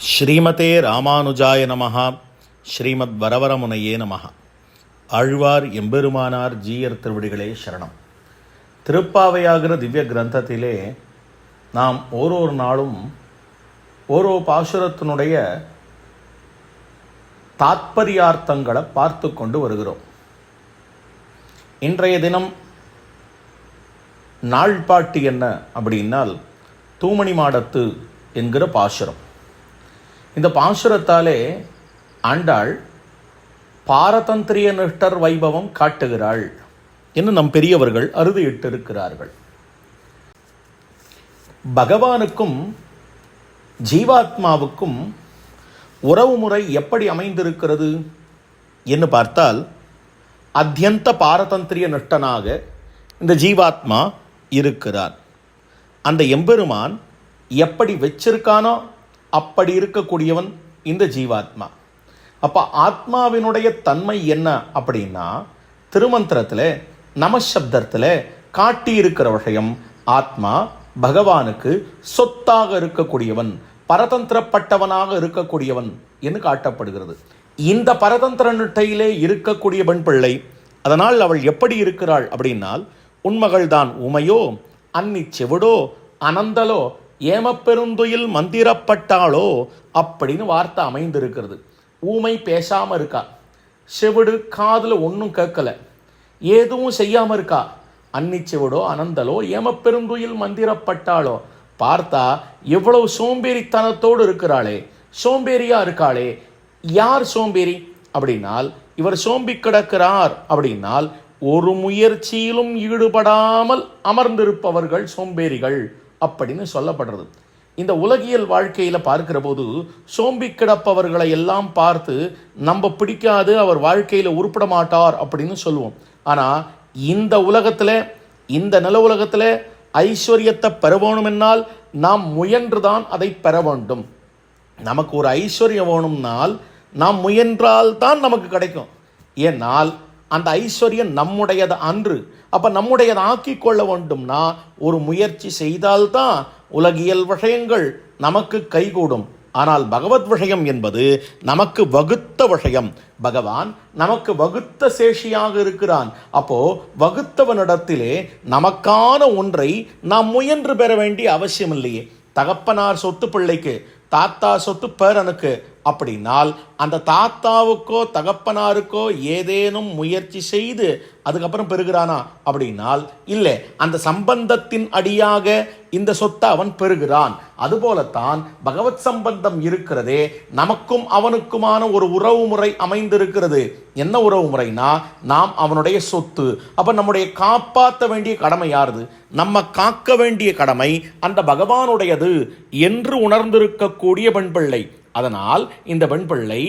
ஸ்ரீமதே ராமானுஜாய நமஹா ஸ்ரீமத் வரவரமுனையே நமஹா. ஆழ்வார் எம்பெருமானார் ஜீயர் திருவடிகளே சரணம். திருப்பாவையாகிற திவ்ய கிரந்தத்திலே நாம் ஓரொரு நாளும் ஓரோ பாசுரத்தினுடைய தாத்பரியார்த்தங்களை பார்த்து கொண்டு வருகிறோம். இன்றைய தினம் நாள்பாட்டு என்ன அப்படின்னால் தூமணி மாடத்து என்கிற பாசுரம். இந்த பாசுரத்தாலே ஆண்டாள் பாரதந்திரிய நிஷ்டர் வைபவம் காட்டுகிறாள் என்று நம் பெரியவர்கள் அறுதியிட்டு இருக்கிறார்கள் பகவானுக்கும் ஜீவாத்மாவுக்கும் உறவு முறை எப்படி அமைந்திருக்கிறது என்று பார்த்தால் அத்தியந்த பாரதந்திரிய நிஷ்டனாக இந்த ஜீவாத்மா இருக்கிறார். அந்த எம்பெருமான் எப்படி வச்சிருக்கானோ அப்படி இருக்கக்கூடியவன் இந்த ஜீவாத்மா. அப்போ ஆத்மாவினுடைய தன்மை என்ன அப்படின்னா திருமந்திரத்தில் நமசப்தத்தில் காட்டி இருக்கிற விஷயம் ஆத்மா பகவானுக்கு சொத்தாக இருக்கக்கூடியவன் பரதந்திரப்பட்டவனாக இருக்கக்கூடியவன் என்று காட்டப்படுகிறது. இந்த பரதந்திர நிட்டையிலே இருக்கக்கூடிய பெண் பிள்ளை அதனால் அவள் எப்படி இருக்கிறாள் அப்படின்னால் உண்மகள்தான் உமையோ அன்னி செவிடோ அனந்தலோ ஏமப்பெருந்துயில் மந்திரப்பட்டாளோ? அப்படின்னு வார்த்தை அமைந்திருக்கிறது. ஊமை பேசாமல் இருக்கா? செவிடு காதில் ஒன்றும் கேட்கல. எதுவும் செய்யாமல் இருக்கா? அன்னிச்செவிடோ அனந்தலோ ஏமப்பெருந்துயில் மந்திரப்பட்டாளோ? பார்த்தா எவ்வளவு சோம்பேறித்தனத்தோடு இருக்கிறாளே. சோம்பேறியா இருக்காளே. யார் சோம்பேறி? அப்படின்னால் இவர் சோம்பி கிடக்கிறார். அப்படின்னால் ஒரு முயற்சியிலும் ஈடுபடாமல் அமர்ந்திருப்பவர்கள் சோம்பேறிகள். அப்படின்னு சொல்லப்படுறது. இந்த உலகியல் வாழ்க்கையில் பார்க்கிற போது சோம்பி கிடப்பவர்களை எல்லாம் பார்த்து நம்ம பிடிக்காது அவர் வாழ்க்கையில் உருப்பிட மாட்டார் அப்படின்னு சொல்லுவோம். ஆனால் இந்த உலகத்தில் இந்த நில உலகத்தில் ஐஸ்வர்யத்தை பெற வேணுமென்னால் நாம் முயன்றுதான் அதை பெற வேண்டும். நமக்கு ஒரு ஐஸ்வர்யம் வேணும்னால் நாம் முயன்றால் தான் நமக்கு கிடைக்கும். ஏனால் அந்த ஐஸ்வர்யம் நம்முடையது அன்று அப்போ நம்முடையதை ஆக்கி கொள்ள வேண்டும்னா ஒரு முயற்சி செய்தால்தான் உலகியல் விஷயங்கள் நமக்கு கைகூடும். ஆனால் பகவத் விஷயம் என்பது நமக்கு வகுத்த விஷயம். பகவான் நமக்கு வகுத்த சேஷியாக இருக்கிறான். அப்போ வகுத்தவனிடத்திலே நமக்கான ஒன்றை நாம் முயன்று பெற வேண்டிய அவசியம் இல்லையே தகப்பனார் சொத்து பிள்ளைக்கு தாத்தா சொத்து பேரனுக்கு அப்படின்னால் அந்த தாத்தாவுக்கோ தகப்பனாருக்கோ ஏதேனும் முயற்சி செய்து அதுக்கப்புறம் பெறுகிறானா? அப்படின்னால் இல்லை. அந்த சம்பந்தத்தின் அடியாக இந்த சொத்தை அவன் பெறுகிறான். அதுபோலத்தான் பகவத் சம்பந்தம் இருக்கிறதே நமக்கும் அவனுக்குமான ஒரு உறவு முறை அமைந்திருக்கிறது. என்ன உறவு முறைனா நாம் அவனுடைய சொத்து. அப்ப நம்முடைய காப்பாற்ற வேண்டிய கடமை யாருது? நம்ம காக்க வேண்டிய கடமை அந்த பகவானுடையது என்று உணர்ந்திருக்கக்கூடிய பெண் பிள்ளை. அதனால் இந்த பெண்பிள்ளை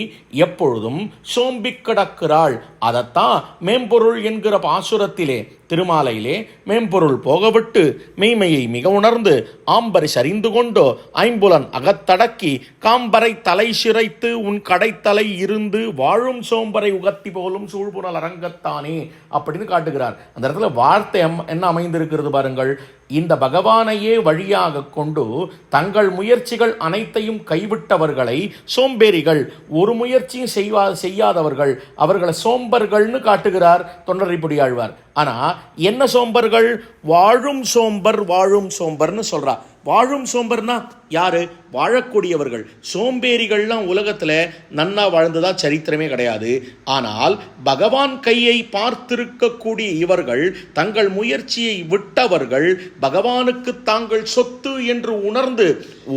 எப்பொழுதும் சோம்பிக் கிடக்கிறாள் அதைத்தான் மேம்பொருள் என்கிற பாசுரத்திலே திருமாலையிலே மேம்பொருள் போகவிட்டு மெய்மையை மிக உணர்ந்து ஆம்பரி சரிந்து கொண்டோ ஐம்புலன் அகத்தடக்கி காம்பரை தலை சிரைத்து உன் கடைத்தலை இருந்து வாழும் சோம்பரை உகத்தி போலும் சூழ்புணல் அரங்கத்தானே அப்படின்னு காட்டுகிறார். அந்த இடத்துல வார்த்தை என்ன அமைந்திருக்கிறது பாருங்கள். இந்த பகவானையே வழியாக கொண்டு தங்கள் முயற்சிகள் அனைத்தையும் கைவிட்டவர்களை சோம்பேறிகள் ஒரு முயற்சியும் செய்வா செய்யாதவர்கள் அவர்களை சோம்பர்கள்னு காட்டுகிறார் தொண்டரைப்பொடியாழ்வார் ஆனா என்ன சோம்பர்கள்? வாழும் சோம்பர் வாழும் சோம்பர்னு சொல்றா. வாழும் சோம்பர்னா யாரு? வாழக்கூடியவர்கள். சோம்பேறிகள்லாம் உலகத்தில் நன்னா வாழ்ந்ததா சரித்திரமே கிடையாது. ஆனால் பகவான் கையை பார்த்திருக்கக்கூடிய இவர்கள் தங்கள் முயற்சியை விட்டவர்கள் பகவானுக்கு தாங்கள் சொத்து என்று உணர்ந்து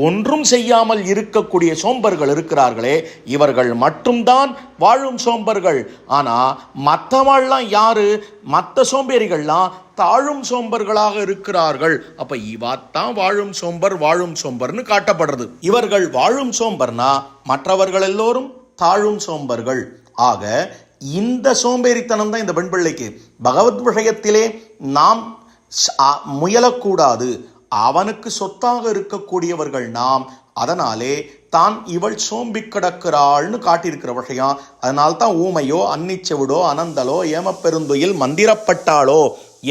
ஒன்றும் செய்யாமல் இருக்கக்கூடிய சோம்பர்கள் இருக்கிறார்களே இவர்கள் மட்டும்தான் வாழும் சோம்பர்கள். ஆனால் மற்றவாள்லாம் யாரு? மற்ற சோம்பேறிகள்லாம் தாழும் சோம்பர்களாக இருக்கிறார்கள். அப்ப இவாத்தான் வாழும் சோம்பர் வாழும் சோம்பர்னு காட்டப்படுறது. இவர்கள் வாழும் சோம்பர்னா மற்றவர்கள் எல்லோரும் தாழும் சோம்பர்கள். ஆக இந்த சோம்பேறித்தனம் தான் இந்த பெண் பிள்ளைக்கு. பகவத் விஷயத்திலே நாம் முயலக்கூடாது. அவனுக்கு சொத்தாக இருக்கக்கூடியவர்கள் நாம். அதனாலே தான் இவள் சோம்பி கிடக்கிறாள்னு காட்டியிருக்கிற விஷயம். அதனால்தான் ஊமையோ அன்னிச்செவிடோ அனந்தலோ ஏமப்பெருந்துயில் மந்திரப்பட்டாளோ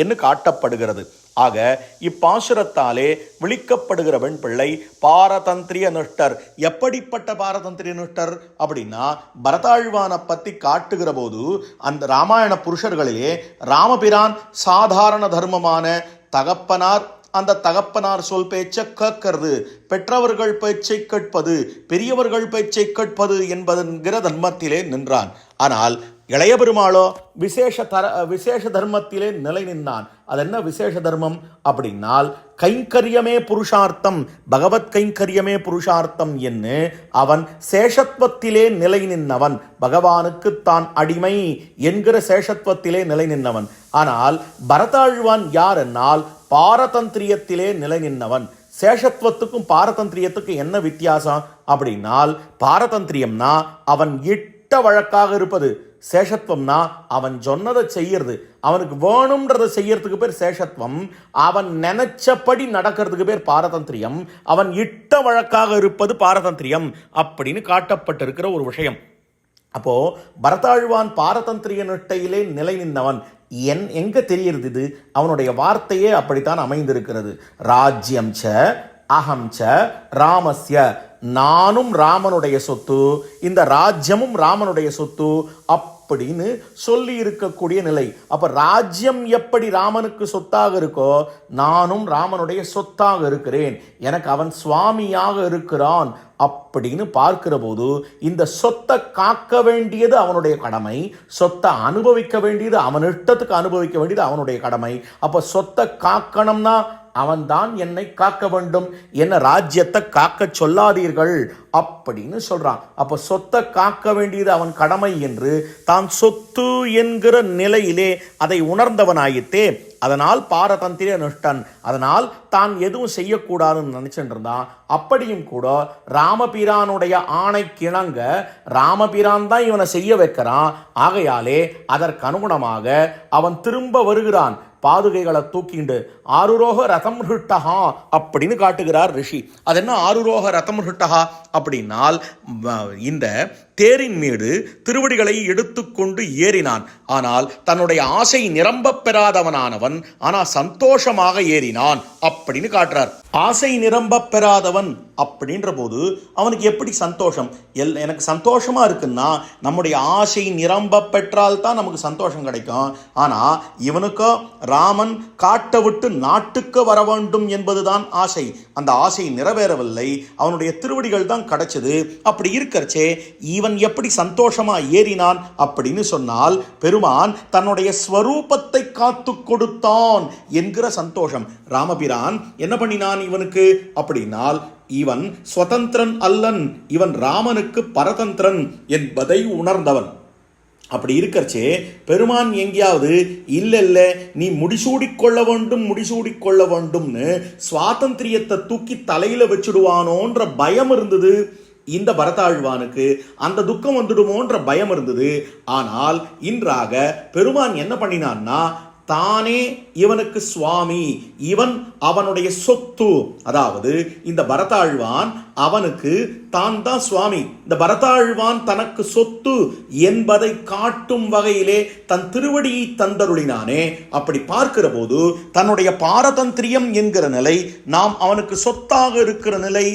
என்று காட்டப்படுகிறது. ஆக இப்பாசுரத்தாலே விழிக்கப்படுகிற பெண் பிள்ளை பாரதந்திரிய நிஷ்டர். எப்படிப்பட்ட பாரதந்திரிய நிஷ்டர்? அப்படின்னா பரதாழ்வானை பற்றி காட்டுகிற போது அந்த ராமாயண புருஷர்களிலே ராமபிரான் சாதாரண தர்மமான தகப்பனார் அந்த தகப்பனார் சொல் பேச்சை கேட்கறது பெற்றவர்கள் பேச்சை கேட்பது பெரியவர்கள் பேச்சை கேட்பது என்பதுங்கிற தர்மத்திலே நின்றான். ஆனால் இளைய பெருமாளோ விசேஷ தர விசேஷ தர்மத்திலே நிலை நின்றான். அது என்ன விசேஷ தர்மம்? அப்படின்னால் கைங்கரியமே புருஷார்த்தம் பகவத் கைங்கரியமே புருஷார்த்தம் என்று அவன் சேஷத்துவத்திலே நிலை நின்னவன். பகவானுக்கு தான் அடிமை என்கிற சேஷத்துவத்திலே நிலை நின்னவன். ஆனால் பரதாழ்வான் யார் என்னால் பாரதந்திரியத்திலே நிலை நின்னவன். சேஷத்துவத்துக்கும் பாரதந்திரியத்துக்கும் என்ன வித்தியாசம்? அப்படின்னால் பாரதந்திரியம்னா அவன் இட்ட வழக்காக இருப்பது. சேஷத்துவம்னா அவன் சொன்னதை செய்யறது. அவனுக்கு வேணும்ன்றதை செய்யறதுக்கு பேர் சேஷத்துவம் அவன் நினைச்சபடி நடக்கிறதுக்கு பேர் பாரதந்திரியம். அவன் இட்ட வழக்காக இருப்பது பாரதந்திரியம் அப்படின்னு காட்டப்பட்டிருக்கிற ஒரு விஷயம். அப்போ பரதாழ்வான் பாரதந்திரிய நெட்டையிலே நிலை நின்றவன். என் எங்க தெரிகிறது இது? அவனுடைய வார்த்தையே அப்படித்தான் அமைந்திருக்கிறது. ராஜ்யம் ச அகம் ச ராமஸ்ய நானும் ராமனுடைய சொத்து இந்த ராஜ்யமும் ராமனுடைய சொத்து அப்படின்னு சொல்லி இருக்கக்கூடிய நிலை. அப்ப ராஜ்யம் எப்படி ராமனுக்கு சொத்தாக இருக்கோ நானும் ராமனுடைய சொத்தாக இருக்கிறேன். எனக்கு அவன் சுவாமியாக இருக்கிறான் அப்படின்னு பார்க்கிற போது இந்த சொத்தை காக்க வேண்டியது அவனுடைய கடமை சொத்தை அனுபவிக்க வேண்டியது அவன் இஷ்டத்துக்கு அனுபவிக்க வேண்டியது அவனுடைய கடமை. அப்ப சொத்தை காக்கணும்னா அவன்தான் என்னை காக்க வேண்டும். என்ன ராஜ்யத்தை காக்க சொல்லாதீர்கள் அப்படின்னு சொல்கிறான் அப்போ சொத்தை காக்க வேண்டியது அவன் கடமை என்று தான் சொத்து என்கிற நிலையிலே அதை உணர்ந்தவனாயித்தே அதனால் பாரதந்திரிய நிஷ்டன். அதனால் தான் எதுவும் செய்யக்கூடாதுன்னு நினச்சிட்டு இருந்தான் அப்படியும் கூட ராமபிரானுடைய ஆணை கிணங்க ராமபிரான் தான் இவனை செய்ய வைக்கிறான். ஆகையாலே அதற்கு அனுகுணமாக அவன் திரும்ப வருகிறான். பாதுகைகளை தூக்கிண்டு ஆருரோக ரதம் ஹிட்டஹா அப்படின்னு காட்டுகிறார் ரிஷி. அது என்ன ஆருரோக ரதம் ஹிட்டஹா அப்படின்னால் இந்த தேரின் மீது திருவடிகளை எடுத்துக்கொண்டு ஏறினான். ஆனால் தன்னுடைய ஆசை நிரம்ப பெறாதவனானவன் ஆனால் சந்தோஷமாக ஏறினான் அப்படின்னு காட்டுறார். ஆசை நிரம்ப பெறாதவன் அப்படின்ற போது அவனுக்கு எப்படி சந்தோஷம்? எல் எனக்கு சந்தோஷமா இருக்குன்னா நம்முடைய ஆசை நிரம்ப பெற்றால் தான் நமக்கு சந்தோஷம் கிடைக்கும். ஆனா இவனுக்கோ ராமன் காட்டை விட்டு நாட்டுக்கு வர வேண்டும் என்பதுதான் ஆசை. அந்த ஆசை நிறைவேறவில்லை. அவனுடைய திருவடிகள் தான் கிடைச்சது. அப்படி இருக்கறச்சே இவன் எப்படி சந்தோஷமா ஏறினான் அப்படின்னு சொன்னால் பெருமான் தன்னுடைய ஸ்வரூபத்தை காத்து கொடுத்தான் என்கிற சந்தோஷம். ராமபிரான் என்ன பண்ணினான் இவனுக்கு? அப்படின்னால் இவன் ஸ்வதந்திரன் அல்லன். இவன் ராமனுக்கு பரதந்திரன் என்பதை உணர்ந்தவன். அப்படி இருக்கிறச்சே பெருமான் எங்கேயாவது இல்லை இல்லை நீ முடிசூடிக்கொள்ள வேண்டும் முடிசூடிக்கொள்ள வேண்டும்னு சுவாதந்திரியத்தை தூக்கி தலையில வச்சுடுவானோன்ற பயம் இருந்தது. இந்த பரதாழ்வானுக்கு அந்த துக்கம் வந்துடுமோன்ற பயம் இருந்தது. ஆனால் இன்றாக பெருமான் என்ன பண்ணினான்னா தானே இவனுக்கு சுவாமி இவன் அவனுடைய சொத்து. அதாவது இந்த பரதாழ்வான் அவனுக்கு தான் தான் சுவாமி. இந்த பரதாழ்வான் தனக்கு சொத்து என்பதை காட்டும் வகையிலே தன் திருவடியை தந்தருளினானே. அப்படி பார்க்கிற போது தன்னுடைய பாரதந்திரியம் என்கிற நிலை நாம் அவனுக்கு சொத்தாக இருக்கிற நிலை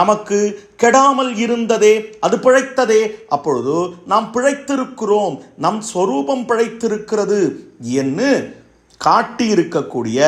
நமக்கு கெடாமல் இருந்ததே அது பிழைத்ததே. அப்பொழுது நாம் பிழைத்திருக்கிறோம் நம் ஸ்வரூபம் பிழைத்திருக்கிறது என்று காட்டியிருக்கக்கூடிய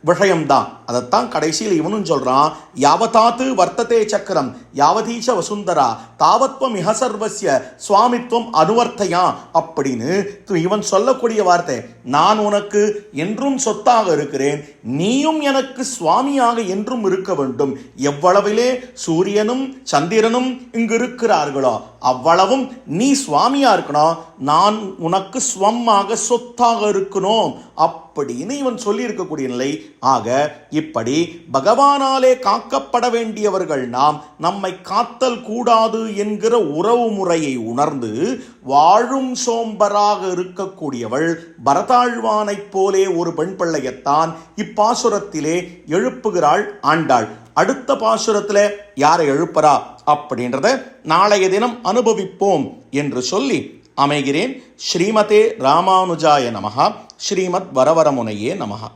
விஷயம்தான். அதைத்தான் கடைசியில் இவனும் சொல்கிறான் யாவதாத்து வர்த்ததே சக்கரம் யாவதீச்ச வசுந்தரா தாவத்வம் மிக சர்வசிய சுவாமித்துவம் அனுவர்த்தையா? அப்படின்னு இவன் சொல்லக்கூடிய வார்த்தை நான் உனக்கு என்றும் சொத்தாக இருக்கிறேன் நீயும் எனக்கு சுவாமியாக என்றும் இருக்க வேண்டும். எவ்வளவிலே சூரியனும் சந்திரனும் இங்கு இருக்கிறார்களோ அவ்வளவும் நீ சுவாமியா இருக்கணும். நான் உனக்கு ஸ்வமாக சொத்தாக இருக்கணும். அப் அப்படின்னு இவன் சொல்லி இருக்கக்கூடிய நிலை. ஆக இப்படி பகவானாலே காக்கப்பட வேண்டியவர்கள் நாம் நம்மை காத்தல் கூடாது என்கிற உறவு முறையை உணர்ந்து வாழும் சோம்பராக இருக்கக்கூடியவள் பரதாழ்வானைப் போலே ஒரு பெண் பிள்ளையத்தான் இப்பாசுரத்திலே எழுப்புகிறாள் ஆண்டாள். அடுத்த பாசுரத்தில் யாரை எழுப்புறா? அப்படின்றத நாளைய தினம் அனுபவிப்போம் என்று சொல்லி அமைகிறேன். ஸ்ரீமதே ராமானுஜாய நமஹா. ஸ்ரீமத் வரவரமுனையே நமஹா.